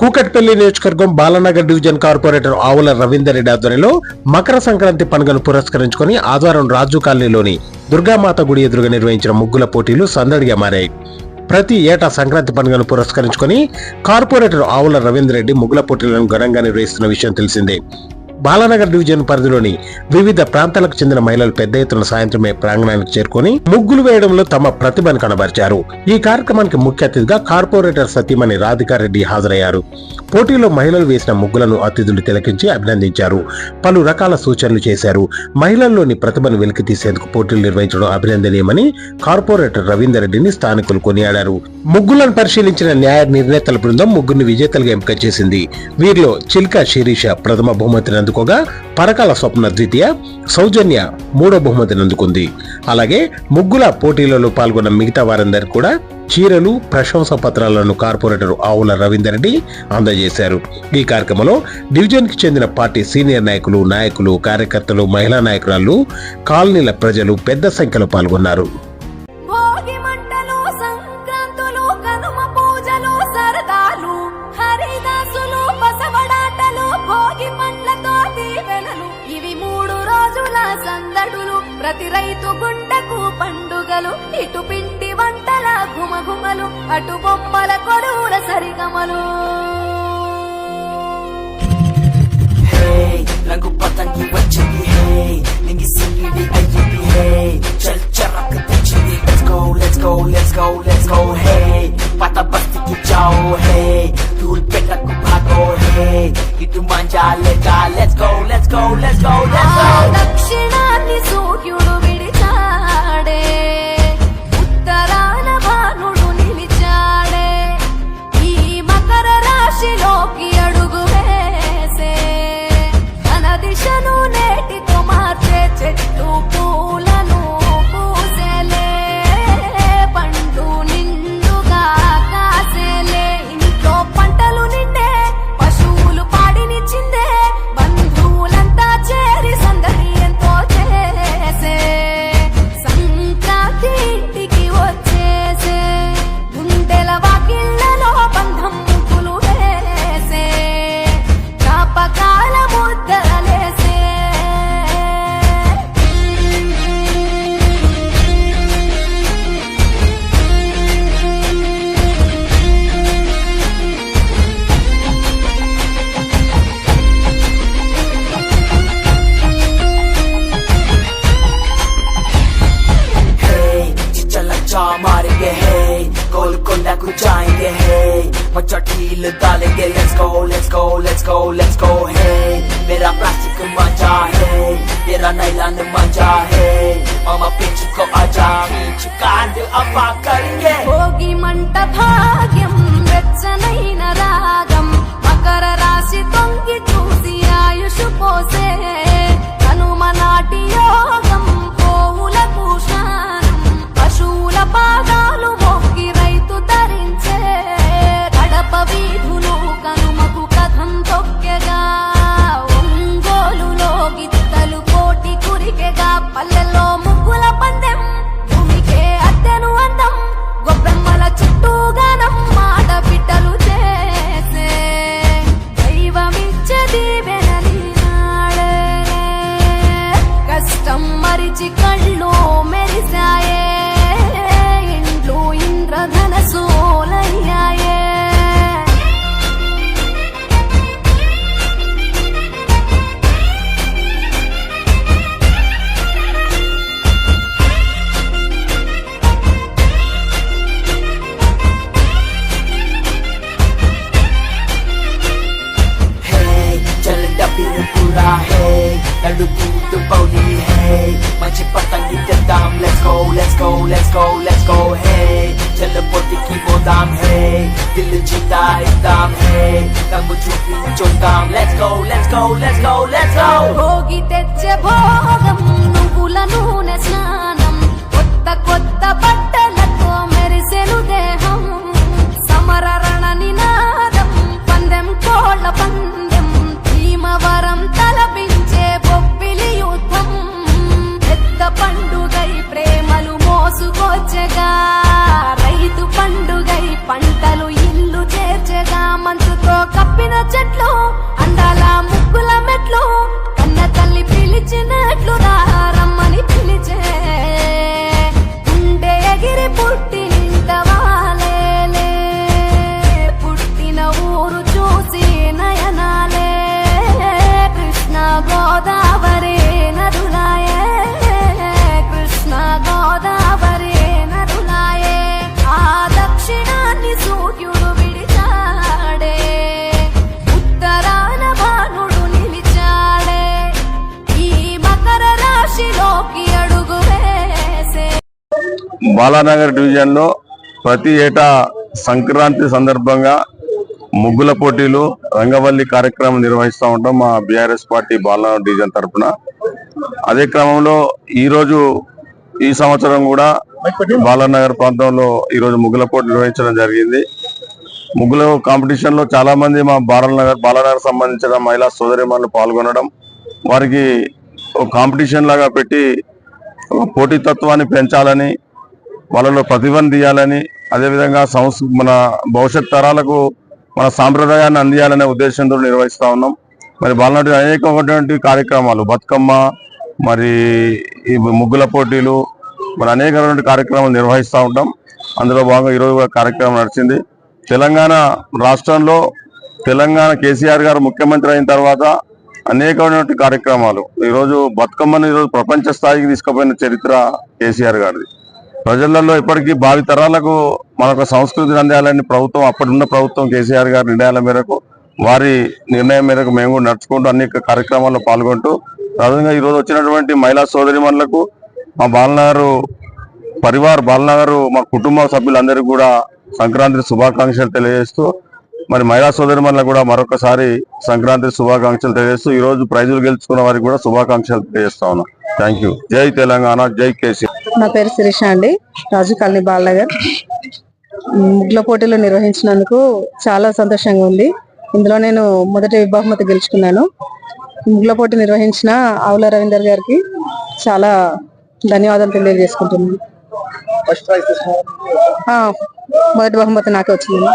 కూకట్పల్లి నియోజకవర్గం Balanagar division corporator ఆవుల రవీందర్ రెడ్డి ఆధ్వర్యంలో మకర సంక్రాంతి పండుగను పురస్కరించుకొని ఆదివారం రాజు కాలనీలోని దుర్గామాత గుడి ఎదురుగా నిర్వహించిన ముగ్గుల పోటీలు సందడిగా మారాయి. ప్రతి ఏటా సంక్రాంతి పండుగను పురస్కరించుకొని కార్పొరేటర్ ఆవుల రవీందర్ రెడ్డి ముగ్గుల పోటీలను ఘనంగా నిర్వహిస్తున్న విషయం తెలిసిందే. బాలానగర్ డివిజన్ పరిధిలోని వివిధ ప్రాంతాలకు చెందిన మహిళలు పెద్ద ఎత్తున సాయంత్రమే ప్రాంగణానికి చేరుకొని ముగ్గులు వేయడంలో తమ ప్రతిభను కనబరిచారు. ఈ కార్యక్రమానికి ముఖ్య అతిథిగా కార్పొరేటర్ సతీమణి రాధికారెడ్డి హాజరయ్యారు. పోటీలో మహిళలు వేసిన ముగ్గులను అతిథులు తిలకించి అభినందించారు. పలు రకాల సూచనలు చేశారు. మహిళల్లోని ప్రతిభను వెలికి తీసేందుకు పోటీలు నిర్వహించడం అభినందనీయమని కార్పొరేటర్ రవీందర్ రెడ్డిని స్థానికులు కొనియాడారు. ముగ్గులను పరిశీలించిన న్యాయ నిర్ణేతల బృందం ముగ్గురిని విజేతలుగా ఎంపిక చేసింది. వీరిలో చిల్కా శిరీష ప్రథమ బహుమతిని అందుకోగా పరకాల స్వప్న ద్వితీయ సౌజన్య మూడో బహుమతిని అందుకుంది. అలాగే ముగ్గుల పోటీలలో పాల్గొన్న మిగతా వారందరూ కూడా చీరలు ప్రశంసా పత్రాలను కార్పొరేటర్ ఆవుల రవీందర్ రెడ్డి అందజేశారు. ఈ కార్యక్రమంలో డివిజన్కి చెందిన పార్టీ సీనియర్ నాయకులు నాయకులు కార్యకర్తలు మహిళా నాయకురాలు కాలనీల ప్రజలు పెద్ద సంఖ్యలో పాల్గొన్నారు. ప్రతి రైతు గుండకు పండుగలు ఇటు పిండి వంటల గుమగుమలు అటు బొమ్మల కొడువుల సరిగమలు. Hey రంగు పతంగి వచ్చింది. హే నింగి సింగిడి అయ్యింది. హే చల్ చరక్ తెచ్చింది. Go let's go let's go let's go hey పాత బస్తికి chao, hey Dhul pe tak భాగో hey ఇటు manja lega, let's go let's go let's go let's ఆ go దక్షిణాన్ని సూర్యుడు విడిచాడే ఉత్తరాన मचा मारेंगे है गोलकुंडा कोंडा कुचाएँगे है मचा ढील डालेंगे let's go let's go let's go let's go है मेरा प्लास्टिक मज़ा है तेरा नाइलान मज़ा है मामा पिच को आजा, पिच काट अपा करेंगे। होगी मंटा हाँ। था మరిచి కళ్ళు మెరిసాయే ఇండ్లు ఇంద్రధనసు సాయిద్దాం డబ్బు చూపించుందాం let's go let's go let's go let's go Bhogi తెచ్చే భోగం నువ్వుల నూనె స్నానం. కొత్త కొత్త బట్టలు బాలానగర్ డివిజన్లో ప్రతి ఏటా సంక్రాంతి సందర్భంగా ముగ్గుల పోటీలు రంగవల్లి కార్యక్రమం నిర్వహిస్తూ ఉంటాం మా బీఆర్ఎస్ పార్టీ బాలానగర్ డివిజన్ తరఫున అదే క్రమంలో ఈరోజు ఈ సంవత్సరం కూడా బాలానగర్ ప్రాంతంలో ఈరోజు ముగ్గుల పోటీ నిర్వహించడం జరిగింది. ముగ్గుల కాంపిటీషన్లో చాలామంది మా బాలనగర్ బాలనగర్ సంబంధించిన మహిళా సోదరిమణులు పాల్గొనడం వారికి ఒక కాంపిటీషన్ లాగా పెట్టి పోటీతత్వాన్ని పెంచాలని వాళ్ళలో ప్రతిభను తీయాలని అదేవిధంగా సంస్ మన భవిష్యత్ తరాలకు మన సాంప్రదాయాన్ని అందియాలనే ఉద్దేశంతో నిర్వహిస్తూ ఉన్నాం. మరి బాలనాటి అనేకమైనటువంటి కార్యక్రమాలు బతుకమ్మ మరి ఈ ముగ్గుల పోటీలు మరి అనేకమైనటువంటి కార్యక్రమాలు నిర్వహిస్తూ ఉంటాం. అందులో భాగంగా ఈరోజు కార్యక్రమం నడిచింది. తెలంగాణ రాష్ట్రంలో తెలంగాణ కేసీఆర్ గారు ముఖ్యమంత్రి అయిన తర్వాత అనేకమైనటువంటి కార్యక్రమాలు ఈరోజు బతుకమ్మను ఈరోజు ప్రపంచ స్థాయికి తీసుకుపోయిన చరిత్ర కేసీఆర్ గారిది. ప్రజలలో ఇప్పటికీ భావి తరాలకు మనకు సంస్కృతిని అందాలని ప్రభుత్వం అప్పుడున్న ప్రభుత్వం కేసీఆర్ గారి నిర్ణయాల మేరకు వారి నిర్ణయం మేరకు మేము కూడా నడుచుకుంటూ అన్ని కార్యక్రమాల్లో పాల్గొంటూ ప్రధానంగా ఈరోజు వచ్చినటువంటి మహిళా సోదరిమణులకు మా బాలనగర్ పరివార్ బాలనగర్ మా కుటుంబ సభ్యులందరికీ కూడా సంక్రాంతి శుభాకాంక్షలు తెలియజేస్తూ మరి మహిళా సోదరిమణులకు కూడా మరొకసారి సంక్రాంతి శుభాకాంక్షలు తెలియజేస్తూ ఈరోజు ప్రైజులు గెలుచుకున్న వారికి కూడా శుభాకాంక్షలు తెలియజేస్తా ఉన్నాం. థ్యాంక్ యూ జై తెలంగాణ జై కేసీఆర్. నా పేరు శిరీష అండి. రాజు కాలనీ బాలనగర్. ముగ్గుల పోటీలు నిర్వహించినందుకు చాలా సంతోషంగా ఉంది. ఇందులో నేను మొదటి బహుమతి గెలుచుకున్నాను. ముగ్గుల పోటీ నిర్వహించిన ఆవుల రవీందర్ గారికి చాలా ధన్యవాదాలు తెలియజేసుకుంటున్నాను. మొదటి బహుమతి నాకే వచ్చింది.